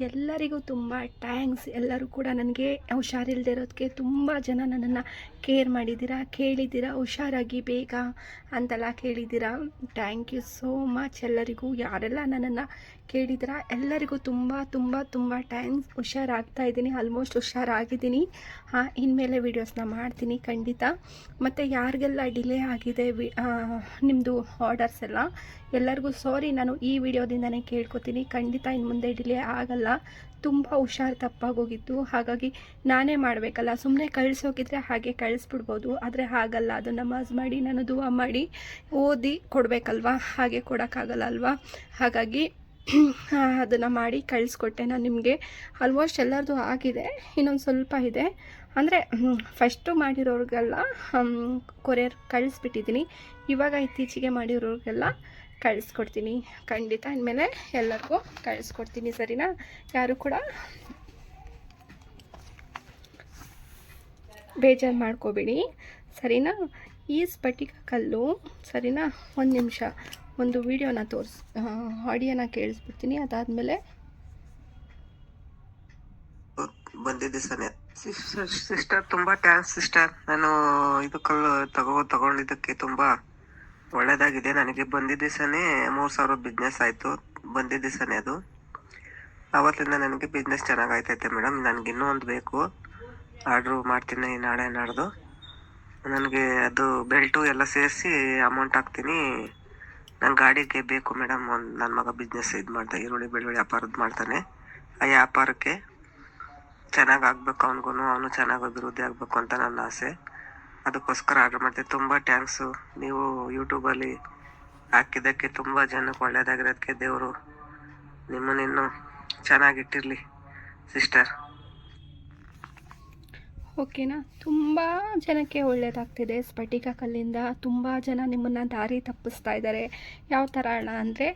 ಎಲ್ಲರಿಗೂ ತುಂಬ ಟ್ಯಾಂಕ್ಸ್ ಎಲ್ಲರೂ ಕೂಡ ನನಗೆ ಹುಷಾರಿಲ್ಲದೆ ಇರೋದಕ್ಕೆ ತುಂಬ ಜನ ನನ್ನನ್ನು ಕೇರ್ ಮಾಡಿದ್ದೀರಾ, ಕೇಳಿದ್ದೀರಾ, ಹುಷಾರಾಗಿ ಬೇಗ ಅಂತೆಲ್ಲ ಕೇಳಿದ್ದೀರಾ? Thank you so much. ಎಲ್ಲರಿಗೂ, ಯಾರೆಲ್ಲ ನನ್ನನ್ನು ಕೇಳಿದ್ದೀರಾ, ಎಲ್ಲರಿಗೂ ತುಂಬ ತುಂಬ ತುಂಬ ಟ್ಯಾಂಕ್ಸ್ ಹುಷಾರಾಗ್ತಾ ಇದ್ದೀನಿ, ಆಲ್ಮೋಸ್ಟ್ ಹುಷಾರಾಗಿದ್ದೀನಿ. ಹಾಂ, ಇನ್ಮೇಲೆ ವೀಡಿಯೋಸ್ನ ಮಾಡ್ತೀನಿ ಖಂಡಿತ. ಮತ್ತು ಯಾರಿಗೆಲ್ಲ ಡಿಲೇ ಆಗಿದೆ, ವಿ ನಿಮ್ಮದು ಆರ್ಡರ್ಸ್ ಎಲ್ಲ ಎಲ್ಲರಿಗೂ ಸಾರಿ, ನಾನು ಈ ವಿಡಿಯೋದಿಂದನೇ ಕೇಳ್ಕೊತೀನಿ. ಖಂಡಿತ ಇನ್ನು ಮುಂದೆ ಡಿಲೇ ಆಗಲ್ಲ. ತುಂಬ ಹುಷಾರು ತಪ್ಪಾಗೋಗಿತ್ತು. ಹಾಗಾಗಿ ನಾನೇ ಮಾಡಬೇಕಲ್ಲ. ಸುಮ್ಮನೆ ಕಳಿಸೋಗಿದ್ರೆ ಹಾಗೆ ಕಳಿಸ್ಬಿಡ್ಬೋದು. ಆದರೆ ಹಾಗಲ್ಲ. ಅದು ನಮಾಜ್ ಮಾಡಿ ನಾನು ದುವಾ ಮಾಡಿ ಓದಿ ಕೊಡಬೇಕಲ್ವಾ? ಹಾಗೆ ಕೊಡೋಕ್ಕಾಗಲ್ಲ ಅಲ್ವಾ? ಹಾಗಾಗಿ ಅದನ್ನು ಮಾಡಿ ಕಳಿಸ್ಕೊಟ್ಟೆ ನಾನು ನಿಮಗೆ. ಆಲ್ಮೋಸ್ಟ್ ಎಲ್ಲರದು ಆಗಿದೆ. ಇನ್ನೊಂದು ಸ್ವಲ್ಪ ಇದೆ. ಅಂದರೆ ಫಸ್ಟು ಮಾಡಿರೋರಿಗೆಲ್ಲ ಕೊರಿಯರ್ ಕಳಿಸ್ಬಿಟ್ಟಿದ್ದೀನಿ. ಇವಾಗ ಇತ್ತೀಚೆಗೆ ಮಾಡಿರೋರಿಗೆಲ್ಲ ಕಳಿಸ್ಕೊಡ್ತೀನಿ. ಖಂಡಿತ. ಅಂದಮೇಲೆ ಎಲ್ಲರಿಗೂ ಕಳಿಸ್ಕೊಡ್ತೀನಿ, ಸರಿನಾ? ಯಾರು ಕೂಡ ಬೇಜಾರು ಮಾಡ್ಕೋಬೇಡಿ. ಸರಿನಾ? ಈ ಸ್ಫಟಿಕ ಕಲ್ಲು, ಸರಿನಾ? ಒಂದು ನಿಮಿಷ. ಒಂದು ವಿಡಿಯೋನ ತೋರಿಸ್ ಆಡಿಯೋನ ಕೇಳಿಸ್ಬಿಡ್ತೀನಿ. ಅದಾದಮೇಲೆ ಬಂದಿದ್ದೆ ಸನ್ಯ ಸಿಸ್ಟರ್ ತುಂಬಾ ಟ್ಯಾಂಕ್ಸ್ ಸಿಸ್ಟರ್. ನಾನು ಇದು ಕಲ್ಲು ತಗೋ, ತಗೊಂಡಿದ್ದಕ್ಕೆ ತುಂಬಾ ಒಳ್ಳೇದಾಗಿದೆ. ನನಗೆ ಬಂದಿದ್ದ ದಿವಸನೇ ಮೂರು ಸಾವಿರ ಬಿಸ್ನೆಸ್ ಆಯ್ತು. ಬಂದಿದ್ದ ದಿವಸನೇ ಅದು. ಅವತ್ತಿಂದ ನನಗೆ ಬಿಸ್ನೆಸ್ ಚೆನ್ನಾಗಾಯ್ತೈತೆ ಮೇಡಮ್ ನನ್ಗೆ ಇನ್ನೂ ಒಂದು ಬೇಕು. ಆರ್ಡ್ರು ಮಾಡ್ತೀನಿ ನಾಳೆ ನಾಡ್ದು. ನನಗೆ ಅದು ಬೆಲ್ಟು ಎಲ್ಲ ಸೇರಿಸಿ ಅಮೌಂಟ್ ಹಾಕ್ತೀನಿ. ನನ್ನ ಗಾಡಿಗೆ ಬೇಕು ಮೇಡಮ್ ಒಂದು ನನ್ನ ಮಗ ಬಿಸ್ನೆಸ್ ಇದು ಮಾಡ್ತಾ, ಈರುಳ್ಳಿ, ಬೆಳ್ಳುಳ್ಳಿ ವ್ಯಾಪಾರದ್ದು ಮಾಡ್ತಾನೆ. ಆ ವ್ಯಾಪಾರಕ್ಕೆ ಚೆನ್ನಾಗಿ ಆಗ್ಬೇಕು ಅವನಿಗೂ ಅವನು ಚೆನ್ನಾಗಿ ಅಭಿವೃದ್ಧಿ ಆಗಬೇಕು ಅಂತ ನನ್ನ ಆಸೆ. ಅದಕ್ಕೋಸ್ಕರ ಆರ್ಡರ್ ಮಾಡ್ತೀವಿ ತುಂಬ ಥ್ಯಾಂಕ್ಸು ನೀವು ಯೂಟ್ಯೂಬಲ್ಲಿ ಹಾಕಿದ್ದಕ್ಕೆ ತುಂಬ ಜನಕ್ಕೆ ಒಳ್ಳೆಯದಾಗಿರೋದಕ್ಕೆ ದೇವರು ನಿಮ್ಮನ್ನಿನ್ನೂ ಚೆನ್ನಾಗಿಟ್ಟಿರಲಿ ಸಿಸ್ಟರ್ ಓಕೆನಾ? ತುಂಬ ಜನಕ್ಕೆ ಒಳ್ಳೆಯದಾಗ್ತಿದೆ ಸ್ಫಟಿಕ ಕಲ್ಲಿಂದ ತುಂಬ ಜನ ನಿಮ್ಮನ್ನು ದಾರಿ ತಪ್ಪಿಸ್ತಾ ಇದ್ದಾರೆ. ಯಾವ ಥರ ಅಣ್ಣ ಅಂದರೆ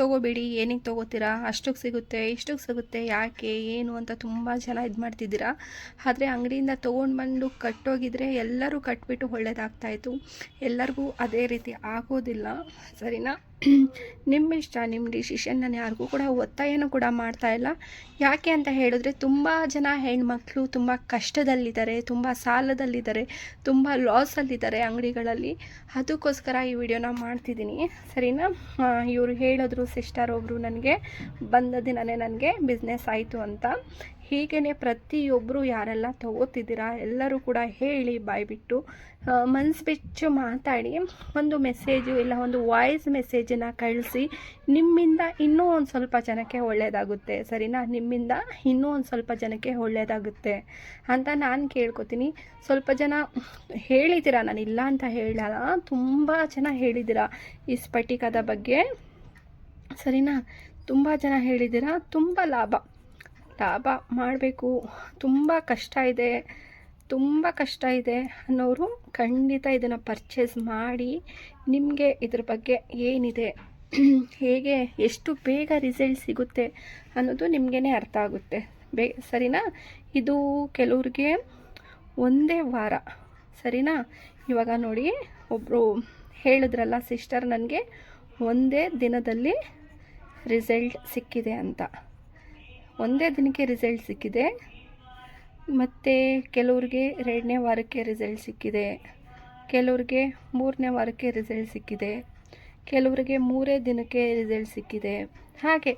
ತೊಗೋಬೇಡಿ, ಏನಿಗೆ ತೊಗೋತೀರಾ ಅಷ್ಟಕ್ಕೆ ಸಿಗುತ್ತೆ ಇಷ್ಟಕ್ಕೆ ಸಿಗುತ್ತೆ, ಯಾಕೆ, ಏನು ಅಂತ ತುಂಬ ಜನ ಇದು ಮಾಡ್ತಿದ್ದೀರಾ. ಆದರೆ ಅಂಗಡಿಯಿಂದ ತೊಗೊಂಡು ಬಂದು ಕಟ್ಟೋಗಿದ್ರೆ ಎಲ್ಲರೂ ಕಟ್ಬಿಟ್ಟು ಒಳ್ಳೆಯದಾಗ್ತಾಯಿತ್ತು ಎಲ್ಲರಿಗೂ ಅದೇ ರೀತಿ ಆಗೋದಿಲ್ಲ. ಸರಿನಾ? ನಿಮ್ಮ ಇಷ್ಟ ನಿಮ್ಮ ಡಿಸಿಷನ್ ನಾನು ಯಾರಿಗೂ ಕೂಡ ಒತ್ತಾಯನೂ ಕೂಡ ಮಾಡ್ತಾ ಇಲ್ಲ. ಯಾಕೆ ಅಂತ ಹೇಳಿದ್ರೆ ತುಂಬ ಜನ ಹೆಣ್ಮಕ್ಳು ತುಂಬ ಕಷ್ಟದಲ್ಲಿದ್ದಾರೆ, ತುಂಬ ಸಾಲದಲ್ಲಿದ್ದಾರೆ, ತುಂಬ ಲಾಸಲ್ಲಿದ್ದಾರೆ ಅಂಗಡಿಗಳಲ್ಲಿ. ಅದಕ್ಕೋಸ್ಕರ ಈ ವಿಡಿಯೋನ ಮಾಡ್ತಿದ್ದೀನಿ. ಸರಿನಾ? ಇವರು ಹೇಳಿದ್ರು ಸಿಸ್ಟರ್ ಒಬ್ಬರು ನನಗೆ, ಬಂದ ದಿನವೇ ನನಗೆ ಬಿಸ್ನೆಸ್ ಆಯಿತು ಅಂತ. ಹೀಗೇ ಪ್ರತಿಯೊಬ್ಬರು ಯಾರೆಲ್ಲ ತಗೋತಿದ್ದೀರಾ, ಎಲ್ಲರೂ ಕೂಡ ಹೇಳಿ ಬಾಯ್ಬಿಟ್ಟು ಮನ್ಸು ಬಿಚ್ಚು ಮಾತಾಡಿ, ಒಂದು ಮೆಸೇಜು ಇಲ್ಲ, ಒಂದು ವಾಯ್ಸ್ ಮೆಸೇಜನ್ನು ಕಳಿಸಿ, ನಿಮ್ಮಿಂದ ಇನ್ನೂ ಒಂದು ಸ್ವಲ್ಪ ಜನಕ್ಕೆ ಒಳ್ಳೆಯದಾಗುತ್ತೆ ಸರಿನಾ? ನಿಮ್ಮಿಂದ ಇನ್ನೂ ಒಂದು ಸ್ವಲ್ಪ ಜನಕ್ಕೆ ಒಳ್ಳೆಯದಾಗುತ್ತೆ ಅಂತ ನಾನು ಕೇಳ್ಕೊತೀನಿ. ಸ್ವಲ್ಪ ಜನ ಹೇಳಿದ್ದೀರಾ? ನಾನು ಇಲ್ಲ ಅಂತ ಹೇಳಲ್ಲ, ತುಂಬ ಜನ ಹೇಳಿದ್ದೀರಾ ಈ ಸ್ಫಟಿಕದ ಬಗ್ಗೆ? ಸರಿನಾ? ತುಂಬ ಜನ ಹೇಳಿದ್ದೀರಾ, ತುಂಬ ಲಾಭ. ಲಾಭ ಮಾಡಬೇಕು. ತುಂಬ ಕಷ್ಟ ಇದೆ. ತುಂಬ ಕಷ್ಟ ಇದೆ ಅನ್ನೋರು ಖಂಡಿತ ಇದನ್ನು ಪರ್ಚೇಸ್ ಮಾಡಿ ನಿಮಗೆ ಇದ್ರ ಬಗ್ಗೆ ಏನಿದೆ, ಹೇಗೆ, ಎಷ್ಟು ಬೇಗ ರಿಸಲ್ಟ್ ಸಿಗುತ್ತೆ ಅನ್ನೋದು ನಿಮಗೇ ಅರ್ಥ ಆಗುತ್ತೆ. ಬೇ, ಸರಿನಾ? ಇದು ಕೆಲವ್ರಿಗೆ ಒಂದೇ ವಾರ. ಸರಿನಾ? ಇವಾಗ ನೋಡಿ ಒಬ್ಬರು ಹೇಳಿದ್ರಲ್ಲ ಸಿಸ್ಟರ್ ನನಗೆ, ಒಂದೇ ದಿನದಲ್ಲಿ ರಿಸಲ್ಟ್ ಸಿಕ್ಕಿದೆ ಅಂತ. ಒಂದೇ ದಿನಕ್ಕೆ ರಿಸಲ್ಟ್ ಸಿಕ್ಕಿದೆ. ಮತ್ತು ಕೆಲವ್ರಿಗೆ ಎರಡನೇ ವಾರಕ್ಕೆ ರಿಸಲ್ಟ್ ಸಿಕ್ಕಿದೆ. ಕೆಲವ್ರಿಗೆ ಮೂರನೇ ವಾರಕ್ಕೆ ರಿಸಲ್ಟ್ ಸಿಕ್ಕಿದೆ. ಕೆಲವರಿಗೆ ಮೂರೇ ದಿನಕ್ಕೆ ರಿಸಲ್ಟ್ ಸಿಕ್ಕಿದೆ. ಹಾಗೆ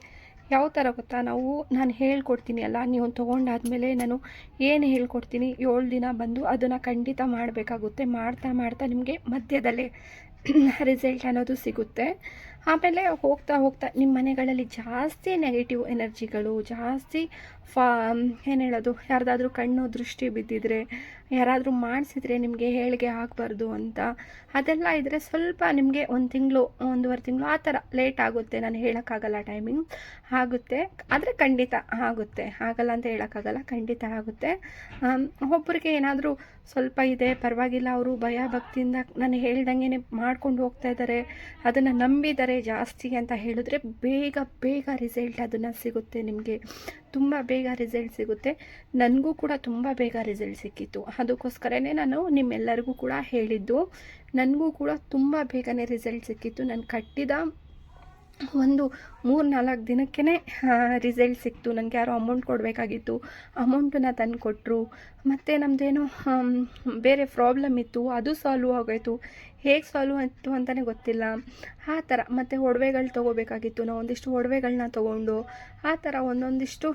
ಯಾವ ಥರ ಗೊತ್ತಾ? ನಾವು, ನಾನು ಹೇಳ್ಕೊಡ್ತೀನಿ ಅಲ್ಲ, ನೀವು ತೊಗೊಂಡಾದಮೇಲೆ ನಾನು ಏನು ಹೇಳ್ಕೊಡ್ತೀನಿ ಏಳು ದಿನ ಬಂದು ಅದನ್ನು ಖಂಡಿತ ಮಾಡಬೇಕಾಗುತ್ತೆ, ಮಾಡ್ತಾ ಮಾಡ್ತಾ ನಿಮಗೆ ಮಧ್ಯದಲ್ಲೇ ರಿಸಲ್ಟ್ ಅನ್ನೋದು ಸಿಗುತ್ತೆ. ಆಮೇಲೆ ಹೋಗ್ತಾ ಹೋಗ್ತಾ ನಿಮ್ಮ ಮನೆಗಳಲ್ಲಿ ಜಾಸ್ತಿ ನೆಗೆಟಿವ್ ಎನರ್ಜಿಗಳು, ಜಾಸ್ತಿ ಫಾ ಏನು ಹೇಳೋದು, ಯಾರ್ದಾದ್ರೂ ಕಣ್ಣು ದೃಷ್ಟಿ ಬಿದ್ದಿದ್ರೆ, ಯಾರಾದರೂ ಮಾಡಿಸಿದ್ರೆ ನಿಮಗೆ ಹೇಳಿಗೆ ಆಗಬಾರ್ದು ಅಂತ. ಅದೆಲ್ಲ ಇದ್ದರೆ ಸ್ವಲ್ಪ ನಿಮಗೆ ಒಂದು ತಿಂಗಳು, ಒಂದೂವರೆ ತಿಂಗಳು ಆ ಥರ ಲೇಟ್ ಆಗುತ್ತೆ. ನಾನು ಹೇಳೋಕ್ಕಾಗಲ್ಲ ಟೈಮಿಂಗ್ ಆಗುತ್ತೆ. ಆದರೆ ಖಂಡಿತ ಆಗುತ್ತೆ. ಆಗಲ್ಲ ಅಂತ ಹೇಳೋಕ್ಕಾಗಲ್ಲ. ಖಂಡಿತ ಆಗುತ್ತೆ. ಒಬ್ಬರಿಗೆ ಏನಾದರೂ ಸ್ವಲ್ಪ ಇದೆ, ಪರವಾಗಿಲ್ಲ, ಅವರು ಭಯ ಭಕ್ತಿಯಿಂದ ನಾನು ಹೇಳ್ದಂಗೆ ಮಾಡ್ಕೊಂಡು ಹೋಗ್ತಾ ಇದ್ದಾರೆ ಅದನ್ನು ನಂಬಿದ್ದಾರೆ ಜಾಸ್ತಿ ಅಂತ ಹೇಳಿದ್ರೆ ಬೇಗ ಬೇಗ ರಿಸಲ್ಟ್ ಅದನ್ನು ಸಿಗುತ್ತೆ ನಿಮಗೆ. ತುಂಬ ಬೇಗ ರಿಸಲ್ಟ್ ಸಿಗುತ್ತೆ. ನನಗೂ ಕೂಡ ತುಂಬ ಬೇಗ ರಿಸಲ್ಟ್ ಸಿಕ್ಕಿತ್ತು. ಅದಕ್ಕೋಸ್ಕರನೇ ನಾನು ನಿಮ್ಮೆಲ್ಲರಿಗೂ ಕೂಡ ಹೇಳಿದ್ದು. ನನಗೂ ಕೂಡ ತುಂಬ ಬೇಗನೆ ರಿಸಲ್ಟ್ ಸಿಕ್ಕಿತ್ತು. ನಾನು ಕಟ್ಟಿದ ಒಂದು ಮೂರು ನಾಲ್ಕು ದಿನಕ್ಕೇ ರಿಸಲ್ಟ್ ಸಿಕ್ತು. ನನಗೆ ಯಾರೋ ಅಮೌಂಟ್ ಕೊಡಬೇಕಾಗಿತ್ತು. ಅಮೌಂಟನ್ನ ತಂದು ಕೊಟ್ಟರು ಮತ್ತು ನಮ್ಮದೇನೋ ಬೇರೆ ಪ್ರಾಬ್ಲಮ್ ಇತ್ತು. ಅದು ಸಾಲ್ವ್ ಆಗೋಯಿತು. ಹೇಗೆ ಸಾಲ್ವ್ ಆಯಿತು ಅಂತಲೇ ಗೊತ್ತಿಲ್ಲ. ಆ ಥರ. ಮತ್ತು ಒಡವೆಗಳು ತೊಗೋಬೇಕಾಗಿತ್ತು. ನಾವು ಒಂದಿಷ್ಟು ಒಡವೆಗಳನ್ನ ತೊಗೊಂಡು ಆ ಥರ ಒಂದೊಂದಿಷ್ಟು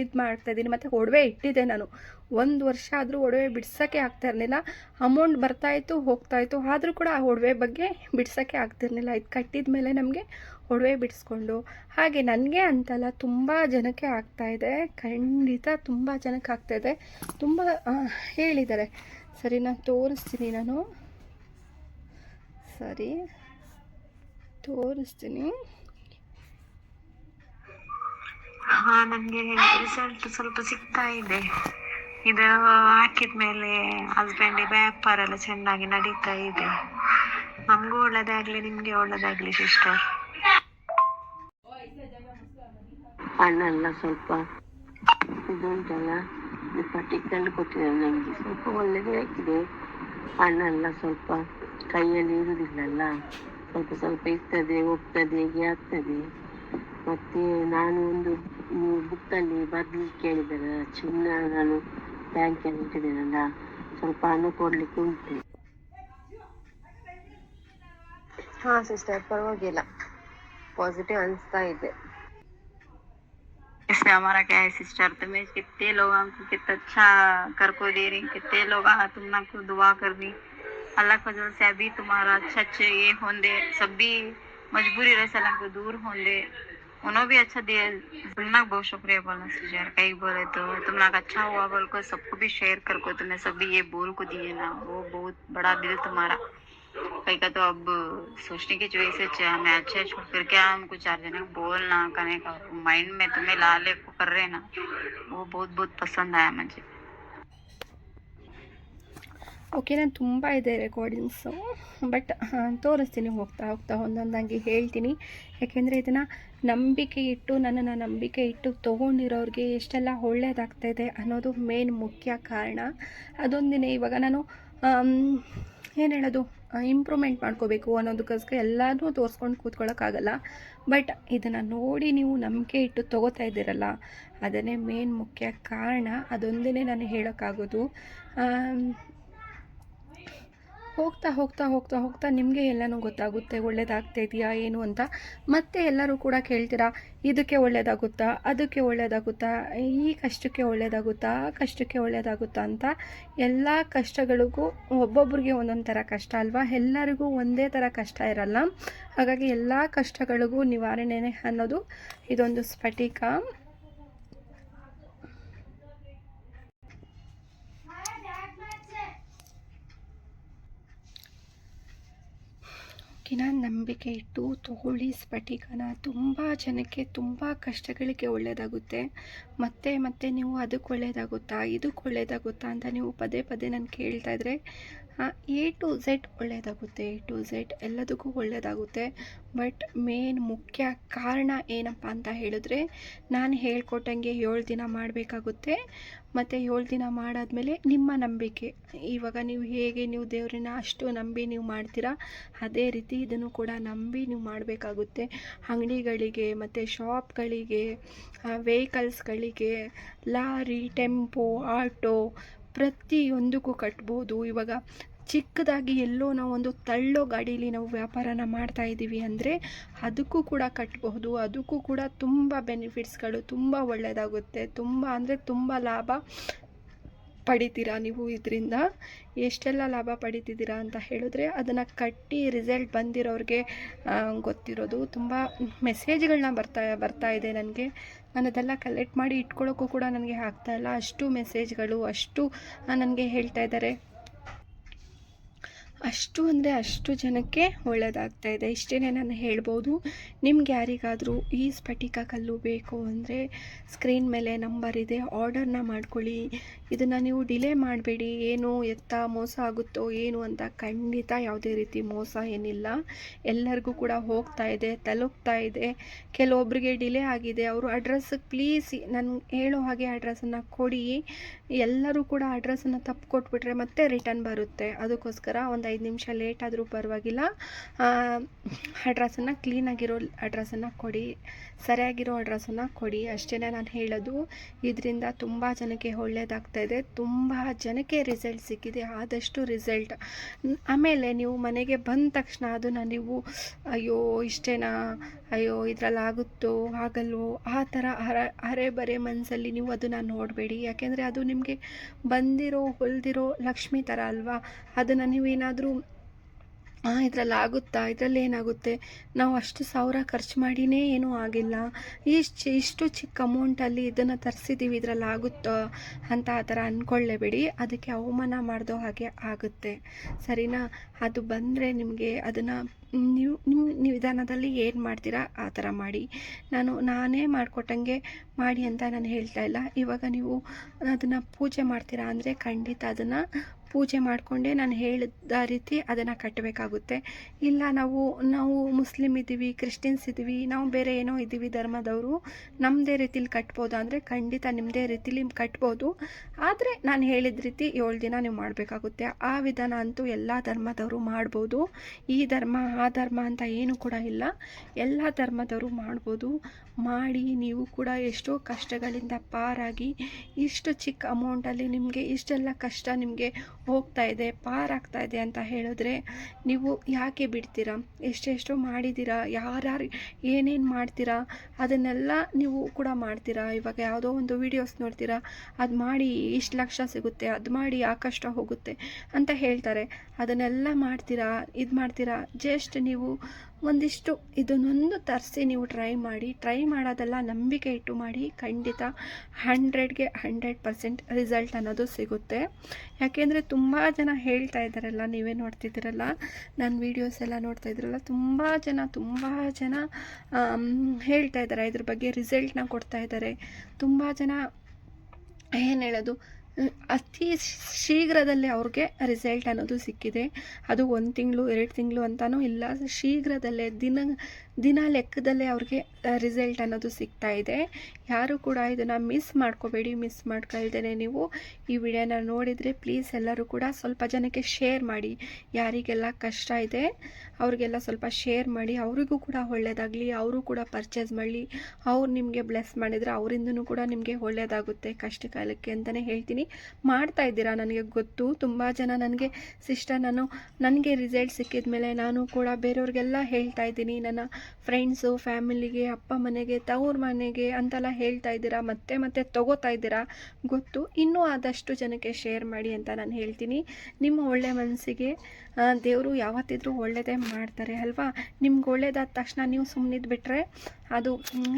ಇದು ಮಾಡ್ತಾಯಿದ್ದೀನಿ ಮತ್ತು ಒಡವೆ ಇಟ್ಟಿದ್ದೆ ನಾನು. ಒಂದು ವರ್ಷ ಆದರೂ ಒಡವೆ ಬಿಡ್ಸೋಕ್ಕೆ ಆಗ್ತಾ ಇರಲಿಲ್ಲ. ಅಮೌಂಟ್ ಬರ್ತಾಯಿತ್ತು ಹೋಗ್ತಾಯಿತ್ತು ಆದರೂ ಕೂಡ ಆ ಒಡವೆ ಬಗ್ಗೆ ಬಿಡ್ಸೋಕ್ಕೆ ಆಗ್ತಿರ್ಲಿಲ್ಲ ಇದು ಕಟ್ಟಿದ ಮೇಲೆ ನಮಗೆ ಒಡವೆ ಬಿಡಿಸ್ಕೊಂಡು. ಹಾಗೆ ನನಗೆ ಅಂತಲ್ಲ ತುಂಬ ಜನಕ್ಕೆ ಆಗ್ತಾಯಿದೆ ಖಂಡಿತ ತುಂಬ ಜನಕ್ಕೆ ಆಗ್ತಾಯಿದೆ ತುಂಬ ಹೇಳಿದ್ದಾರೆ. ಸರಿ, ನಾನು ತೋರಿಸ್ತೀನಿ ನಾನು. ಸರಿ, ತೋರಿಸ್ತೀನಿ. ಹಾ ನನಗೆ ರಿಸಲ್ಟ್ ಸ್ವಲ್ಪ ಸಿಗ್ತಾ ಇದೆ. ಇದು ಹಾಕಿದ್ಮೇಲೆ ಹಸ್ಬೆಂಡ್ ವ್ಯಾಪಾರ ಎಲ್ಲ ಚೆನ್ನಾಗಿ ನಡೀತಾ ಇದೆ. ನಮಗೂ ಒಳ್ಳೇದಾಗ್ಲಿ ನಿಮ್ಗೆ ಒಳ್ಳೇದಾಗ್ಲಿ ಸಿಸ್ಟರ್ ಹಣ್ಣೆಲ್ಲ ಸ್ವಲ್ಪ ಇದುಂಟಲ್ಲ ಪರ್ಟಿಕ್ಯುಲರ್ ಕೊಟ್ಟಿದೆ ನನಗೆ ಸ್ವಲ್ಪ ಒಳ್ಳೆದೇ ಆಗಿದೆ. ಹಣ್ಣೆಲ್ಲ ಸ್ವಲ್ಪ ಕೈಯಲ್ಲಿ ಇರುವುದಿಲ್ಲಲ್ಲ ಸ್ವಲ್ಪ ಸ್ವಲ್ಪ ಇರ್ತದೆ, ಹೋಗ್ತದೆ, ಹೀಗೆ ಆಗ್ತದೆ. ಮತ್ತೆ ನಾನು ಒಂದು ಬುಕ್ಕಲ್ಲಿ ಬರ್ಲಿಕ್ಕೆ ಕೇಳಿದ್ದಾರೆ ಚಿನ್ನ ನಾನು ಬ್ಯಾಂಕಲ್ಲಿ ಇಟ್ಟಿದ್ದೇನಲ್ಲ ಸ್ವಲ್ಪ ಹಣ ಕೊಡ್ಲಿಕ್ಕೆ ಉಂಟು ಹಾ ಸಿಸ್ಟರ್ ಪರವಾಗಿಲ್ಲ ಪಾಸಿಟಿವ್ ಅನಿಸ್ತಾ ಇದೆ इससे हमारा क्या है सिस्टर तुम्हें कितने लोगों को कितना अच्छा कर को दे रही कितने लोग तुम ना को दुआ कर रही अल्लाह फजल से अभी तुम्हारा अच्छा अच्छे ये होंदे सब भी मजबूरी रहे सलाम को दूर होंदे उन्होंने भी अच्छा दिया बोलना बहुत शुक्रिया बोलना सिस्टर कई बोले तो। तुम लोग अच्छा हुआ बोल को सबको भी शेयर कर को तुम्हें सब भी ये बोल को दिए ना। वो बहुत बड़ा दिल तुम्हारा। कई का तो अब सोचने की जो इसे च- हमें अच्छे छोड़ फिर क्या हमको चार जने बोलना करने का माइंड में तुम्हें लाले को कर रहे ना, वो बहुत बहुत पसंद आया मुझे। ಓಕೆ, ನಾನು ತುಂಬ ಇದೆ ರೆಕಾರ್ಡಿಂಗ್ಸು ಬಟ್ ತೋರಿಸ್ತೀನಿ, ಹೋಗ್ತಾ ಹೋಗ್ತಾ ಒಂದೊಂದಾಗಿ ಹೇಳ್ತೀನಿ. ಯಾಕೆಂದರೆ ಇದನ್ನು ನಂಬಿಕೆ ಇಟ್ಟು, ನನ್ನನ್ನು ನಂಬಿಕೆ ಇಟ್ಟು ತೊಗೊಂಡಿರೋರಿಗೆ ಎಷ್ಟೆಲ್ಲ ಒಳ್ಳೇದಾಗ್ತಾಯಿದೆ ಅನ್ನೋದು ಮೇನ್ ಮುಖ್ಯ ಕಾರಣ. ಅದೊಂದಿನೇ ಇವಾಗ ನಾನು ಏನು ಹೇಳೋದು? ಇಂಪ್ರೂವ್ಮೆಂಟ್ ಮಾಡ್ಕೋಬೇಕು ಅನ್ನೋದಕ್ಕೋಸ್ಕರ ಎಲ್ಲನೂ ತೋರಿಸ್ಕೊಂಡು ಕೂತ್ಕೊಳ್ಳೋಕ್ಕಾಗಲ್ಲ ಬಟ್ ಇದನ್ನು ನೋಡಿ ನೀವು ನಂಬಿಕೆ ಇಟ್ಟು ತೊಗೋತಾ ಇದ್ದೀರಲ್ಲ, ಅದನ್ನೇ ಮೇನ್ ಮುಖ್ಯ ಕಾರಣ. ಅದೊಂದೇ ನಾನು ಹೇಳೋಕ್ಕಾಗೋದು. ಹೋಗ್ತಾ ಹೋಗ್ತಾ ಹೋಗ್ತಾ ಹೋಗ್ತಾ ನಿಮಗೆ ಎಲ್ಲನೂ ಗೊತ್ತಾಗುತ್ತೆ ಒಳ್ಳೇದಾಗ್ತಾ ಇದೆಯಾ ಏನು ಅಂತ. ಮತ್ತೆ ಎಲ್ಲರೂ ಕೂಡ ಕೇಳ್ತೀರಾ, ಇದಕ್ಕೆ ಒಳ್ಳೇದಾಗುತ್ತಾ, ಅದಕ್ಕೆ ಒಳ್ಳೇದಾಗುತ್ತಾ, ಈ ಕಷ್ಟಕ್ಕೆ ಒಳ್ಳೇದಾಗುತ್ತಾ, ಆ ಕಷ್ಟಕ್ಕೆ ಒಳ್ಳೇದಾಗುತ್ತಾ ಅಂತ ಎಲ್ಲ ಕಷ್ಟಗಳಿಗೂ ಒಬ್ಬೊಬ್ಬರಿಗೆ ಒಂದೊಂದು ಥರ ಕಷ್ಟ ಅಲ್ವಾ? ಎಲ್ಲರಿಗೂ ಒಂದೇ ಥರ ಕಷ್ಟ ಇರಲ್ಲ. ಹಾಗಾಗಿ ಎಲ್ಲ ಕಷ್ಟಗಳಿಗೂ ನಿವಾರಣೆನೇ ಅನ್ನೋದು ಇದೊಂದು ಸ್ಫಟಿಕ. ಓಕೆನ ನಂಬಿಕೆ ಇಟ್ಟು ತಗೊಳ್ಳಿ ಸ್ಫಟಿಕನ. ತುಂಬ ಜನಕ್ಕೆ ತುಂಬ ಕಷ್ಟಗಳಿಗೆ ಒಳ್ಳೆಯದಾಗುತ್ತೆ ಮತ್ತೆ ಮತ್ತೆ ನೀವು ಅದಕ್ಕೆ ಒಳ್ಳೆಯದಾಗುತ್ತಾ ಇದಕ್ಕೆ ಒಳ್ಳೆಯದಾಗುತ್ತಾ ಅಂತ ನೀವು ಪದೇ ಪದೇ ನಾನು ಕೇಳ್ತಾ ಇದ್ರೆ ಎ ಟು ಝೆಡ್ ಒಳ್ಳೆಯದಾಗುತ್ತೆ ಎ ಟು ಝೆಡ್ ಎಲ್ಲದಕ್ಕೂ ಒಳ್ಳೆಯದಾಗುತ್ತೆ ಬಟ್ ಮೇನ್ ಮುಖ್ಯ ಕಾರಣ ಏನಪ್ಪ ಅಂತ ಹೇಳಿದ್ರೆ, ನಾನು ಹೇಳ್ಕೊಟ್ಟಂಗೆ ಏಳು ದಿನ ಮಾಡಬೇಕಾಗುತ್ತೆ. ಮತ್ತು ಏಳು ದಿನ ಮಾಡಾದಮೇಲೆ ನಿಮ್ಮ ನಂಬಿಕೆ. ಇವಾಗ ನೀವು ಹೇಗೆ ನೀವು ದೇವರನ್ನ ಅಷ್ಟು ನಂಬಿ ನೀವು ಮಾಡ್ತೀರಾ, ಅದೇ ರೀತಿ ಇದನ್ನು ಕೂಡ ನಂಬಿ ನೀವು ಮಾಡಬೇಕಾಗುತ್ತೆ. ಅಂಗಡಿಗಳಿಗೆ, ಮತ್ತು ಶಾಪ್ಗಳಿಗೆ ವೆಹಿಕಲ್ಸ್ಗಳಿಗೆ ಲಾರಿ, ಟೆಂಪೋ, ಆಟೋ ಪ್ರತಿಯೊಂದಕ್ಕೂ ಕಟ್ಬೋದು. ಇವಾಗ ಚಿಕ್ಕದಾಗಿ ಎಲ್ಲೋ ಒಂದು ತಳ್ಳೋ ಗಾಡೀಲಿ ನಾವು ವ್ಯಾಪಾರನ ಮಾಡ್ತಾ ಇದ್ದೀವಿ ಅಂದರೆ ಅದಕ್ಕೂ ಕೂಡ ಕಟ್ಟಬಹುದು ಅದಕ್ಕೂ ಕೂಡ ತುಂಬ ಬೆನಿಫಿಟ್ಸ್ಗಳು ತುಂಬ ಒಳ್ಳೆಯದಾಗುತ್ತೆ ತುಂಬ ಅಂದರೆ ತುಂಬ ಲಾಭ ಪಡಿತೀರಾ ನೀವು ಇದರಿಂದ? ಎಷ್ಟೆಲ್ಲ ಲಾಭ ಪಡಿತಿದ್ದೀರಾ ಅಂತ ಹೇಳಿದ್ರೆ ಅದನ್ನು ಕಟ್ಟಿ ರಿಸಲ್ಟ್ ಬಂದಿರೋರಿಗೆ ಗೊತ್ತಿರೋದು. ತುಂಬ ಮೆಸೇಜ್ಗಳನ್ನ ಬರ್ತಾ ಬರ್ತಾ ಇದೆ ನನಗೆ. ನಾನು ಕಲೆಕ್ಟ್ ಮಾಡಿ ಇಟ್ಕೊಳ್ಳೋಕ್ಕೂ ಕೂಡ ನನಗೆ ಆಗ್ತಾ ಇಲ್ಲ. ಅಷ್ಟು ಮೆಸೇಜ್ಗಳು ಅಷ್ಟು ನನಗೆ ಹೇಳ್ತಾ ಇದ್ದಾರೆ. ಅಷ್ಟು ಅಂದರೆ ಅಷ್ಟು ಜನಕ್ಕೆ ಒಳ್ಳೆಯದಾಗ್ತಾ ಇದೆ. ಇಷ್ಟೇ ನಾನು ಹೇಳ್ಬೋದು. ನಿಮ್ಗೆ ಯಾರಿಗಾದರೂ ಈ ಸ್ಫಟಿಕ ಕಲ್ಲು ಬೇಕು ಅಂದರೆ ಸ್ಕ್ರೀನ್ ಮೇಲೆ ನಂಬರ್ ಇದೆ. ಆರ್ಡರ್ನ ಮಾಡ್ಕೊಳ್ಳಿ. ಇದನ್ನು ನೀವು ಡಿಲೇ ಮಾಡಬೇಡಿ. ಏನು ಎತ್ತ ಮೋಸ ಆಗುತ್ತೋ ಏನು ಅಂತ ಖಂಡಿತ ಯಾವುದೇ ರೀತಿ ಮೋಸ ಏನಿಲ್ಲ. ಎಲ್ಲರಿಗೂ ಕೂಡ ಹೋಗ್ತಾ ಇದೆ, ತಲುಪ್ತಾ ಇದೆ. ಕೆಲವೊಬ್ಬರಿಗೆ ಡಿಲೇ ಆಗಿದೆ. ಅವರು ಅಡ್ರೆಸ್ ಪ್ಲೀಸ್ ನಾನು ಹೇಳೋ ಹಾಗೆ ಅಡ್ರೆಸ್ಸನ್ನು ಕೊಡಿ. ಎಲ್ಲರೂ ಕೂಡ ಅಡ್ರೆಸ್ಸನ್ನು ತಪ್ಪು ಕೊಟ್ಬಿಟ್ರೆ ಮತ್ತೆ ರಿಟರ್ನ್ ಬರುತ್ತೆ. ಅದಕ್ಕೋಸ್ಕರ ಒಂದು ಐದು ನಿಮಿಷ ಲೇಟ್ ಆದರೂ ಪರವಾಗಿಲ್ಲ. ಅಡ್ರೆಸ್ಸನ್ನು ಕ್ಲೀನಾಗಿರೋ ಅಡ್ರೆಸ್ಸನ್ನು ಕೊಡಿ. ಸರಿಯಾಗಿರೋ ಅಡ್ರೆಸ್ಸನ್ನು ಕೊಡಿ. ಅಷ್ಟೇ ನಾನು ಹೇಳೋದು. ಇದರಿಂದ ತುಂಬ ಜನಕ್ಕೆ ಒಳ್ಳೆಯದಾಗ್ತಾ ಇದೆ. ತುಂಬ ಜನಕ್ಕೆ ರಿಸಲ್ಟ್ ಸಿಕ್ಕಿದೆ. ಆದಷ್ಟು ರಿಸಲ್ಟ್ ಆಮೇಲೆ ನೀವು ಮನೆಗೆ ಬಂದ ತಕ್ಷಣ ಅದನ್ನು ನೀವು, ಅಯ್ಯೋ, ಇಷ್ಟೇನಾ? ಅಯ್ಯೋ, ಇದರಲ್ಲಿ ಆಗುತ್ತೋ? ಆಗಲ್ವೋ? ಆ ಥರ ಹರ ಹರೆ ಬರೆ ಮನಸ್ಸಲ್ಲಿ ನೀವು ಅದನ್ನು ನೋಡಬೇಡಿ. ಯಾಕೆಂದರೆ ಅದು ನಿಮಗೆ ಬಂದಿರೋ ಹೊಲ್ದಿರೋ ಲಕ್ಷ್ಮಿ ಥರ ಅಲ್ವಾ? ಅದನ್ನು ನೀವೇನಾದರೂ ಇದರಲ್ಲಿ ಆಗುತ್ತಾ? ಇದರಲ್ಲಿ ಏನಾಗುತ್ತೆ? ನಾವು ಅಷ್ಟು ಸಾವಿರ ಖರ್ಚು ಮಾಡಿನೇ ಏನೂ ಆಗಿಲ್ಲ. ಇಷ್ಟು ಇಷ್ಟು ಚಿಕ್ಕ ಅಮೌಂಟಲ್ಲಿ ಇದನ್ನು ತರಿಸಿದ್ದೀವಿ ಇದರಲ್ಲಿ ಆಗುತ್ತೋ ಅಂತ ಆ ಥರ ಅಂದ್ಕೊಳ್ಳೇಬೇಡಿ ಅದಕ್ಕೆ ಅವಮಾನ ಮಾಡಿದೋ ಹಾಗೆ ಆಗುತ್ತೆ. ಸರಿನಾ? ಅದು ಬಂದರೆ ನಿಮಗೆ ಅದನ್ನು ನೀವು ನಿಮ್ಮ ವಿಧಾನದಲ್ಲಿ ಏನು ಮಾಡ್ತೀರಾ, ಆ ಥರ ಮಾಡಿ. ನಾನು, ನಾನೇ ಮಾಡಿಕೊಟ್ಟಂಗೆ ಮಾಡಿ ಅಂತ ನಾನು ಹೇಳ್ತಾ ಇಲ್ಲ. ಇವಾಗ ನೀವು ಅದನ್ನು ಪೂಜೆ ಮಾಡ್ತೀರಾ ಅಂದರೆ ಖಂಡಿತ ಅದನ್ನು ಪೂಜೆ ಮಾಡಿಕೊಂಡೇ ನಾನು ಹೇಳಿದ ರೀತಿ ಅದನ್ನು ಕಟ್ಟಬೇಕಾಗುತ್ತೆ. ಇಲ್ಲ, ನಾವು ನಾವು ಮುಸ್ಲಿಮ್ ಇದ್ದೀವಿ, ಕ್ರಿಶ್ಚಿಯನ್ಸ್ ಇದ್ದೀವಿ, ನಾವು ಬೇರೆ ಏನೋ ಇದ್ದೀವಿ ಧರ್ಮದವರು ನಮ್ಮದೇ ರೀತಿಲಿ ಕಟ್ಬೋದು ಅಂದರೆ ಖಂಡಿತ ನಿಮ್ಮದೇ ರೀತಿಲಿ ಕಟ್ಬೋದು. ಆದರೆ ನಾನು ಹೇಳಿದ ರೀತಿ ಏಳು ದಿನ ನೀವು ಮಾಡಬೇಕಾಗುತ್ತೆ. ಆ ವಿಧಾನ ಅಂತೂ ಎಲ್ಲ ಧರ್ಮದವರು ಮಾಡ್ಬೋದು. ಈ ಧರ್ಮ, ಆ ಧರ್ಮ ಅಂತ ಏನು ಕೂಡ ಇಲ್ಲ. ಎಲ್ಲ ಧರ್ಮದವರು ಮಾಡ್ಬೋದು. ಮಾಡಿ ನೀವು ಕೂಡ ಎಷ್ಟೋ ಕಷ್ಟಗಳಿಂದ ಪಾರಾಗಿ ಇಷ್ಟು ಚಿಕ್ಕ ಅಮೌಂಟಲ್ಲಿ ನಿಮಗೆ ಇಷ್ಟೆಲ್ಲ ಕಷ್ಟ ನಿಮಗೆ ಹೋಗ್ತಾ ಇದೆ, ಪಾರಾಗ್ತಾ ಇದೆ ಅಂತ ಹೇಳಿದ್ರೆ ನೀವು ಯಾಕೆ ಬಿಡ್ತೀರಾ? ಎಷ್ಟೆಷ್ಟೋ ಮಾಡಿದ್ದೀರಾ? ಯಾರ್ಯಾರು ಏನೇನು ಮಾಡ್ತೀರಾ? ಅದನ್ನೆಲ್ಲ ನೀವು ಕೂಡ ಮಾಡ್ತೀರಾ? ಇವಾಗ ಯಾವುದೋ ಒಂದು ವೀಡಿಯೋಸ್ ನೋಡ್ತೀರಾ? ಅದು ಮಾಡಿ ಇಷ್ಟು ಲಕ್ಷ ಸಿಗುತ್ತೆ, ಅದು ಮಾಡಿ ಆ ಕಷ್ಟ ಹೋಗುತ್ತೆ ಅಂತ ಹೇಳ್ತಾರೆ. ಅದನ್ನೆಲ್ಲ ಮಾಡ್ತೀರಾ? ಇದು ಮಾಡ್ತೀರಾ? ಜಸ್ಟ್ ನೀವು ಒಂದಿಷ್ಟು ಇದನ್ನೊಂದು ತರಿಸಿ ನೀವು ಟ್ರೈ ಮಾಡಿ. ಟ್ರೈ ಮಾಡೋದೆಲ್ಲ ನಂಬಿಕೆ ಇಟ್ಟು ಮಾಡಿ. ಖಂಡಿತ ಹಂಡ್ರೆಡ್ಗೆ ಹಂಡ್ರೆಡ್ ಪರ್ಸೆಂಟ್ ರಿಸಲ್ಟ್ ಅನ್ನೋದು ಸಿಗುತ್ತೆ. ಯಾಕೆಂದರೆ ತುಂಬ ಜನ ಹೇಳ್ತಾ ಇದ್ದಾರಲ್ಲ, ನೀವೇ ನೋಡ್ತಿದ್ದೀರಲ್ಲ ನನ್ನ ವೀಡಿಯೋಸ್ ಎಲ್ಲ ನೋಡ್ತಾ ಇದ್ದೀರಲ್ಲ ತುಂಬ ಜನ ತುಂಬ ಜನ ಹೇಳ್ತಾ ಇದ್ದಾರೆ. ಇದ್ರ ಬಗ್ಗೆ ರಿಸಲ್ಟ್ನ ಕೊಡ್ತಾ ಇದ್ದಾರೆ. ತುಂಬ ಜನ ಏನು ಹೇಳೋದು ಅತಿ ಶೀಘ್ರದಲ್ಲೇ ಅವ್ರಿಗೆ ರಿಸಲ್ಟ್ ಅನ್ನೋದು ಸಿಕ್ಕಿದೆ. ಅದು ಒಂದು ತಿಂಗಳು, ಎರಡು ತಿಂಗಳು ಅಂತಲೂ ಇಲ್ಲ. ಶೀಘ್ರದಲ್ಲೇ, ದಿನ ದಿನ ಲೆಕ್ಕದಲ್ಲೇ ಅವ್ರಿಗೆ ರಿಸಲ್ಟ್ ಅನ್ನೋದು ಸಿಗ್ತಾ ಇದೆ. ಯಾರು ಕೂಡ ಇದನ್ನು ಮಿಸ್ ಮಾಡ್ಕೋಬೇಡಿ ಮಿಸ್ ಮಾಡ್ಕೊಳ್ದೇನೆ ನೀವು ಈ ವಿಡಿಯೋನ ನೋಡಿದರೆ ಪ್ಲೀಸ್ ಎಲ್ಲರೂ ಕೂಡ ಸ್ವಲ್ಪ ಜನಕ್ಕೆ ಶೇರ್ ಮಾಡಿ. ಯಾರಿಗೆಲ್ಲ ಕಷ್ಟ ಇದೆ, ಅವ್ರಿಗೆಲ್ಲ ಸ್ವಲ್ಪ ಶೇರ್ ಮಾಡಿ. ಅವರಿಗೂ ಕೂಡ ಒಳ್ಳೆಯದಾಗಲಿ ಅವರು ಕೂಡ ಪರ್ಚೇಸ್ ಮಾಡಲಿ. ಅವ್ರು ನಿಮಗೆ ಬ್ಲೆಸ್ ಮಾಡಿದರೆ ಅವರಿಂದನೂ ಕೂಡ ನಿಮಗೆ ಒಳ್ಳೆಯದಾಗುತ್ತೆ ಕಷ್ಟ ಕಾಲಕ್ಕೆ ಅಂತಲೇ ಹೇಳ್ತೀನಿ. ಮಾಡ್ತಾ ಇದ್ದೀರಾ ನನಗೆ ಗೊತ್ತು. ತುಂಬ ಜನ ನನಗೆ ಸಿಸ್ಟರ್ ನಾನು, ನನಗೆ ರಿಸಲ್ಟ್ ಸಿಕ್ಕಿದ ಮೇಲೆ ನಾನು ಕೂಡ ಬೇರೆಯವ್ರಿಗೆಲ್ಲ ಹೇಳ್ತಾ ಇದ್ದೀನಿ. ನನ್ನ ಫ್ರೆಂಡ್ಸು ಫ್ಯಾಮಿಲಿಗೆ ಅಪ್ಪ ಮನೆಗೆ, ತವ್ರ ಮನೆಗೆ ಅಂತೆಲ್ಲ ಹೇಳ್ತಾ ಇದ್ದೀರಾ, ಮತ್ತೆ ಮತ್ತೆ ತಗೋತಾ ಇದ್ದೀರಾ? ಗೊತ್ತು. ಇನ್ನೂ ಆದಷ್ಟು ಜನಕ್ಕೆ ಶೇರ್ ಮಾಡಿ ಅಂತ ನಾನು ಹೇಳ್ತೀನಿ. ನಿಮ್ಮ ಒಳ್ಳೆ ಮನಸ್ಸಿಗೆ ದೇವರು ಯಾವತ್ತಿದ್ರೂ ಒಳ್ಳೆಯದೇ ಮಾಡ್ತಾರೆ ಅಲ್ವಾ? ನಿಮ್ಗೆ ಒಳ್ಳೇದಾದ ತಕ್ಷಣ ನೀವು ಸುಮ್ಮನಿದ್ದು ಬಿಟ್ಟರೆ ಅದು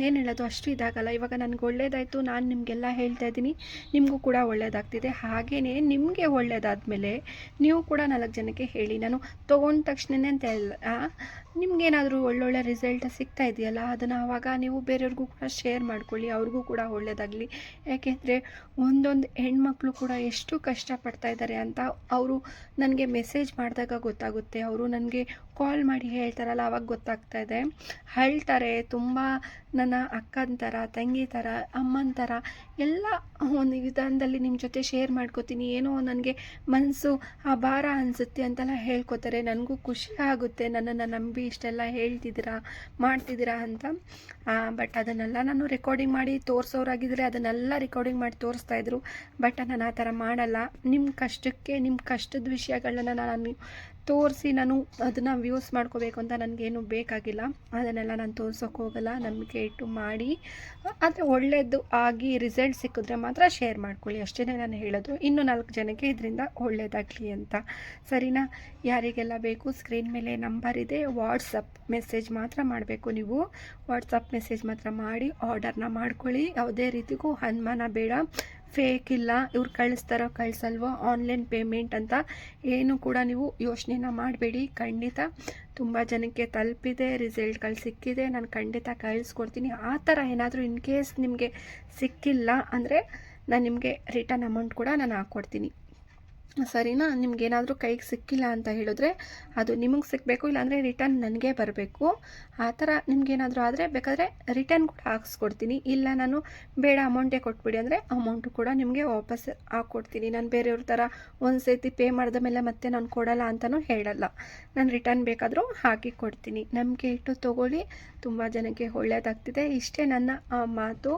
ಏನು ಹೇಳೋದು ಅಷ್ಟು ಇದಾಗಲ್ಲ. ಇವಾಗ ನನಗೆ ಒಳ್ಳೇದಾಯಿತು, ನಾನು ನಿಮಗೆಲ್ಲ ಹೇಳ್ತಾ ಇದ್ದೀನಿ. ನಿಮಗೂ ಕೂಡ ಒಳ್ಳೇದಾಗ್ತಿದೆ. ಹಾಗೆಯೇ ನಿಮಗೆ ಒಳ್ಳೇದಾದ್ಮೇಲೆ ನೀವು ಕೂಡ ನಾಲ್ಕು ಜನಕ್ಕೆ ಹೇಳಿ. ನಾನು ತೊಗೊಂಡ ತಕ್ಷಣನೇ ಅಂತ ಇಲ್ಲ ನಿಮಗೇನಾದರೂ ಒಳ್ಳೊಳ್ಳೆ ರಿಸಲ್ಟ್ ಸಿಗ್ತಾ ಇದೆಯಲ್ಲ, ಅದನ್ನು ಆವಾಗ ನೀವು ಬೇರೆಯವ್ರಿಗೂ ಕೂಡ ಶೇರ್ ಮಾಡ್ಕೊಳ್ಳಿ. ಅವ್ರಿಗೂ ಕೂಡ ಒಳ್ಳೆಯದಾಗಲಿ ಯಾಕೆಂದರೆ ಒಂದೊಂದು ಹೆಣ್ಮಕ್ಳು ಕೂಡ ಎಷ್ಟು ಕಷ್ಟಪಡ್ತಾ ಇದ್ದಾರೆ ಅಂತ ಅವರು ನನಗೆ ಮೆಸೇಜ್ ಮಾಡಿದಾಗ ಗೊತ್ತಾಗುತ್ತೆ. ಅವರು ನನಗೆ ಕಾಲ್ ಮಾಡಿ ಹೇಳ್ತಾರಲ್ಲ, ಅವಾಗ ಗೊತ್ತಾಗ್ತಾ ಇದೆ. ಅಳ್ತಾರೆ ತುಂಬ ನನ್ನ ಅಕ್ಕನ ಥರ ತಂಗಿ ಥರ ಅಮ್ಮನ ಥರ ಎಲ್ಲ ಒಂದು ವಿಧಾನದಲ್ಲಿ ನಿಮ್ಮ ಜೊತೆ ಶೇರ್ ಮಾಡ್ಕೋತೀನಿ. ಏನೋ ನನಗೆ ಮನಸ್ಸು ಆ ಭಾರ ಅನಿಸುತ್ತೆ ಅಂತೆಲ್ಲ ಹೇಳ್ಕೊತಾರೆ. ನನಗೂ ಖುಷಿ ಆಗುತ್ತೆ. ನನ್ನನ್ನು ನಂಬಿ ಇಷ್ಟೆಲ್ಲ ಹೇಳ್ತಿದ್ದೀರಾ, ಮಾಡ್ತಿದ್ದೀರಾ ಅಂತ. ಬಟ್ ಅದನ್ನೆಲ್ಲ ನಾನು ರೆಕಾರ್ಡಿಂಗ್ ಮಾಡಿ ತೋರಿಸೋರಾಗಿದ್ದರೆ ಅದನ್ನೆಲ್ಲ ರೆಕಾರ್ಡಿಂಗ್ ಮಾಡಿ ತೋರಿಸ್ತಾ ಇದ್ರು. ಬಟ್ ನಾನು ಆ ಥರ ಮಾಡಲ್ಲ. ನಿಮ್ಮ ಕಷ್ಟಕ್ಕೆ ನಿಮ್ಮ ಕಷ್ಟದ ವಿಷಯಗಳನ್ನ ನಾನು ತೋರಿಸಿ ನಾನು ಅದನ್ನು ವ್ಯೂಸ್ ಮಾಡ್ಕೋಬೇಕು ಅಂತ ನನಗೇನು ಬೇಕಾಗಿಲ್ಲ. ಅದನ್ನೆಲ್ಲ ನಾನು ತೋರ್ಸೋಕೆ ಹೋಗಲ್ಲ. ನಂಬಿಕೆ ಇಟ್ಟು ಮಾಡಿ. ಆದರೆ ಒಳ್ಳೆಯದು ಆಗಿ ರಿಸಲ್ಟ್ ಸಿಕ್ಕಿದ್ರೆ ಮಾತ್ರ ಶೇರ್ ಮಾಡ್ಕೊಳ್ಳಿ. ಅಷ್ಟೇ ನಾನು ಹೇಳೋದು. ಇನ್ನು ನಾಲ್ಕು ಜನಕ್ಕೆ ಇದರಿಂದ ಒಳ್ಳೆಯದಾಗಲಿ ಅಂತ. ಸರಿನಾ? ಯಾರಿಗೆಲ್ಲ ಬೇಕು ಸ್ಕ್ರೀನ್ ಮೇಲೆ ನಂಬರ್ ಇದೆ ವಾಟ್ಸಪ್ ಮೆಸೇಜ್ ಮಾತ್ರ ಮಾಡಬೇಕು ನೀವು. ವಾಟ್ಸಪ್ ಮೆಸೇಜ್ ಮಾತ್ರ ಮಾಡಿ ಆರ್ಡರ್ನ ಮಾಡ್ಕೊಳ್ಳಿ. ಯಾವುದೇ ರೀತಿಗೂ ಅನುಮಾನ ಬೇಡ. ಫೇಕ್ ಇಲ್ಲ, ಇವ್ರು ಕಳಿಸ್ತಾರೋ ಕಳಿಸಲ್ವೋ ಆನ್ಲೈನ್ ಪೇಮೆಂಟ್ ಅಂತ ಏನು ಕೂಡ ನೀವು ಯೋಚನೆನ ಮಾಡಬೇಡಿ. ಖಂಡಿತ ತುಂಬ ಜನಕ್ಕೆ ತಲುಪಿದೆ, ರಿಸಲ್ಟ್ಗಳು ಸಿಕ್ಕಿದೆ, ನಾನು ಖಂಡಿತ ಕಳಿಸ್ಕೊಡ್ತೀನಿ. ಆ ಥರ ಏನಾದರೂ ಇನ್ ಕೇಸ್ ನಿಮಗೆ ಸಿಕ್ಕಿಲ್ಲ ಅಂದರೆ ನಾನು ನಿಮಗೆ ರಿಟರ್ನ್ ಅಮೌಂಟ್ ಕೂಡ ನಾನು ಹಾಕ್ಕೊಡ್ತೀನಿ ಸರಿನಾ? ನಿಮ್ಗೇನಾದರೂ ಕೈಗೆ ಸಿಕ್ಕಿಲ್ಲ ಅಂತ ಹೇಳಿದ್ರೆ ಅದು ನಿಮಗೆ ಸಿಕ್ಕಬೇಕು ಇಲ್ಲಾಂದರೆ ರಿಟರ್ನ್ ನನಗೆ ಬರಬೇಕು. ಆ ಥರ ನಿಮ್ಗೇನಾದರೂ ಆದರೆ ಬೇಕಾದರೆ ರಿಟರ್ನ್ ಕೂಡ ಹಾಕ್ಸ್ಕೊಡ್ತೀನಿ. ಇಲ್ಲ ನಾನು ಬೇಡ ಅಮೌಂಟೇ ಕೊಟ್ಬಿಡಿ ಅಂದರೆ ಅಮೌಂಟು ಕೂಡ ನಿಮಗೆ ವಾಪಸ್ ಹಾಕ್ಕೊಡ್ತೀನಿ. ನಾನು ಬೇರೆಯವ್ರ ಥರ ಒಂದು ಸರ್ತಿ ಪೇ ಮಾಡಿದ ಮೇಲೆ ಮತ್ತೆ ನಾನು ಕೊಡಲ್ಲ ಅಂತಲೂ ಹೇಳಲ್ಲ. ನಾನು ರಿಟರ್ನ್ ಬೇಕಾದರೂ ಹಾಕಿ ಕೊಡ್ತೀನಿ. ನಂಬಿಕೆ ಇಟ್ಟು ತೊಗೊಳ್ಳಿ. ತುಂಬ ಜನಕ್ಕೆ ಒಳ್ಳೆಯದಾಗ್ತಿದೆ ಇಷ್ಟೇ ನನ್ನ ಮಾತು.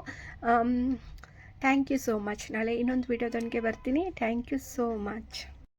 ಥ್ಯಾಂಕ್ ಯು ಸೋ ಮಚ್ ನಾಳೆ ಇನ್ನೊಂದು ವಿಡಿಯೋದೊಂದಿಗೆ ಬರ್ತೀನಿ. Thank you so much